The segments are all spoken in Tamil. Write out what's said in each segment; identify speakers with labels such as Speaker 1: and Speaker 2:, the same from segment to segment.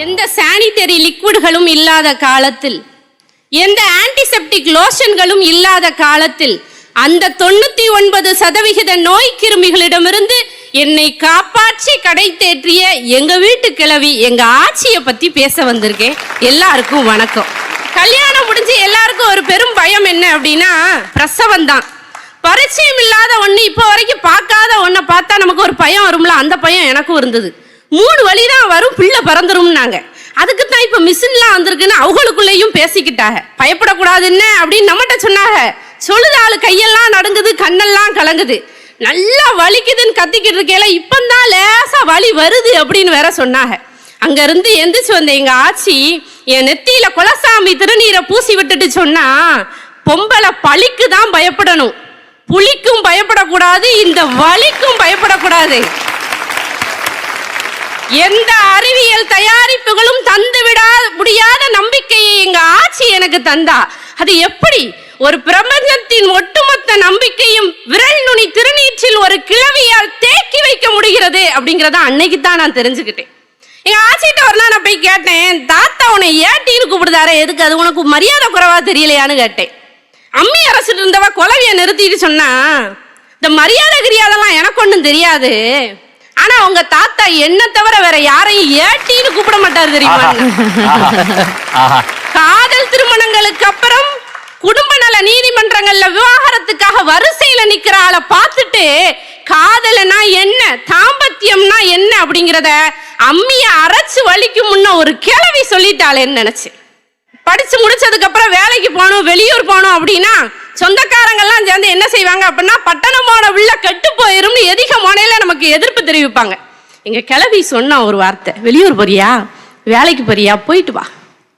Speaker 1: எந்த சானிட்டரி லிக்விடுகளும் இல்லாத காலத்தில் எந்த ஆன்டிசெப்டிக் லோஷன்களும் இல்லாத காலத்தில் அந்த தொண்ணூத்தி ஒன்பது சதவிகித நோய் கிருமிகளிடமிருந்து என்னை காப்பாற்றி கடை தேற்றிய எங்க வீட்டு கிழவி எங்க ஆட்சியை பத்தி பேச வந்திருக்கேன். எல்லாருக்கும் வணக்கம். கல்யாணம் முடிஞ்சு எல்லாருக்கும் ஒரு பெரும் பயம் என்ன அப்படின்னா பிரசவம் தான். பரிச்சயம் இல்லாத ஒண்ணு இப்போ வரைக்கும் பார்க்காத ஒன்றை பார்த்தா நமக்கு ஒரு பயம் வரும்ல? அந்த பயம் எனக்கும் இருந்தது. மூணு வழி தான் வரும் பிள்ளை பறந்துரும்னாங்க. அதுக்கு தான் இப்போ மிஷின்லாம் வந்திருக்குன்னு அவங்களுக்குள்ளேயும் பேசிக்கிட்டாங்க. பயப்படக்கூடாதுன்னு அப்படின்னு நம்மகிட்ட சொன்னாங்க. சொல்லுது ஆளு கையெல்லாம் நடுங்குது கண்ணெல்லாம் கலங்குது. நல்லா வலிக்குதுன்னு கத்திக்கிட்டு இருக்கையில இப்பந்தான் லேசாக வலி வருது அப்படின்னு வேற சொன்னாங்க. அங்கேருந்து எந்திரிச்சு வந்த எங்கள் ஆச்சி என் நெத்தியில் குலசாமி திருநீரை பூசி விட்டுட்டு சொன்னா பொம்பளை பழிக்கு தான் பயப்படணும். புளிக்கும் பயப்படக்கூடாது இந்த வலிக்கும் பயப்படக்கூடாது. எந்த அறிவியல் தயாரிப்புகளும் தந்து விடா முடியாத நம்பிக்கையை எங்க ஆட்சி எனக்கு தந்தா? அது எப்படி? ஒரு பிரபஞ்சத்தின் ஒட்டுமொத்த நம்பிக்கையும் விரல் நுனி திருநீற்றில் ஒரு கிழவியால் தேக்கி வைக்க முடிகிறது அப்படிங்கறத அன்னைக்கு தான் நான் தெரிஞ்சுக்கிட்டேன். எங்க ஆச்சிட்ட ஒரு நாள் நான் போய் கேட்டேன் தாத்தா உன்னை ஏட்டின்னு கூப்பிடுதாரு எதுக்கு? அது உனக்கு மரியாதை குறைவா தெரியலையான்னு கேட்டேன். அம்மி அரசு இருந்தவ குலவிய நிறுத்திட்டு சொன்னா இந்த மரியாதை கிரியாதெல்லாம் எனக்கு ஒன்றும் தெரியாது. ஆனா உங்க தாத்தா என்ன தவிர ஏட்டின்னு கூப்பிட மாட்டாரு தெரியுமா? காதல் திருமணங்களுக்கு அப்புறம் குடும்ப நல நீதிமன்றங்கள்ல விவாகரத்துக்காக வரிசையில நிக்கிற ஆளை பார்த்துட்டு காதலனா என்ன தாம்பத்தியம்னா என்ன அப்படிங்கிறத அம்மிய அரைச்சு வலிக்கும் முன்ன ஒரு கிழவி சொல்லிட்டாளேன்னு நினைச்சேன் படிச்சு முடிச்சதுக்கு அப்புறம் வேலைக்கு போகணும் வெளியூர் போகணும் அப்படின்னா சொந்தக்காரங்கெல்லாம் சேர்ந்து என்ன செய்வாங்க அப்படின்னா பட்டணம் போன உள்ள கெட்டு போயிரும்னு எதிக முனையில நமக்கு எதிர்ப்பு தெரிவிப்பாங்க. எங்க கிளவி சொன்னான் ஒரு வார்த்தை. வெளியூர் போறியா? வேலைக்கு போறியா? போயிட்டு வா.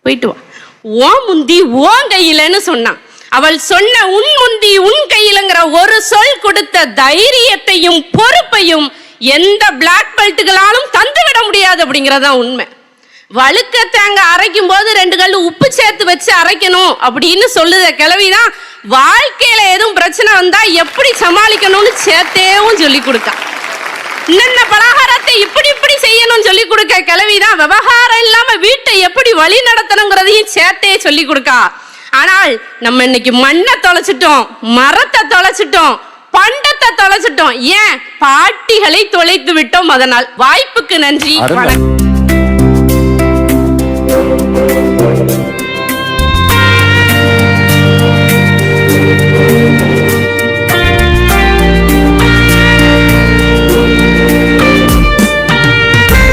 Speaker 1: போயிட்டு வா. ஓ முந்தி ஓன் கையிலன்னு சொன்னான். அவள் சொன்ன உன் முந்தி உன் கையிலங்கிற ஒரு சொல் கொடுத்த தைரியத்தையும் பொறுப்பையும் எந்த பிளாக் பெல்ட்டுகளாலும் தந்துவிட முடியாது அப்படிங்கறதுதான் உண்மை. வழுக்க தேங்காய் அரைக்கும் போது ரெண்டு கல் உப்பு சேர்த்து வச்சு அரைக்கணும் அப்படின்னு சொல்லுத கிளவிதான் வாழ்க்கையில எதுவும் பிரச்சனை வந்தா எப்படி சமாளிக்கணும்னு சேர்த்தேவும் சொல்லி கொடுக்கா இன்னென்ன பலகாரத்தை இப்படி இப்படி செய்யணும்னு சொல்லி கொடுக்க கிழவிதான் விவகாரம் இல்லாம வீட்டை எப்படி வழி நடத்தணுங்கிறதையும் சேர்த்தே சொல்லி கொடுக்கா. ஆனால் நம்ம இன்னைக்கு மண்ணை தொலைச்சிட்டோம் மரத்தை தொலைச்சிட்டோம் பண்டத்தை தொலைச்சிட்டோம். ஏன்? பாட்டிகளை தொலைத்து விட்டோம். அதனால் வாய்ப்புக்கு நன்றி.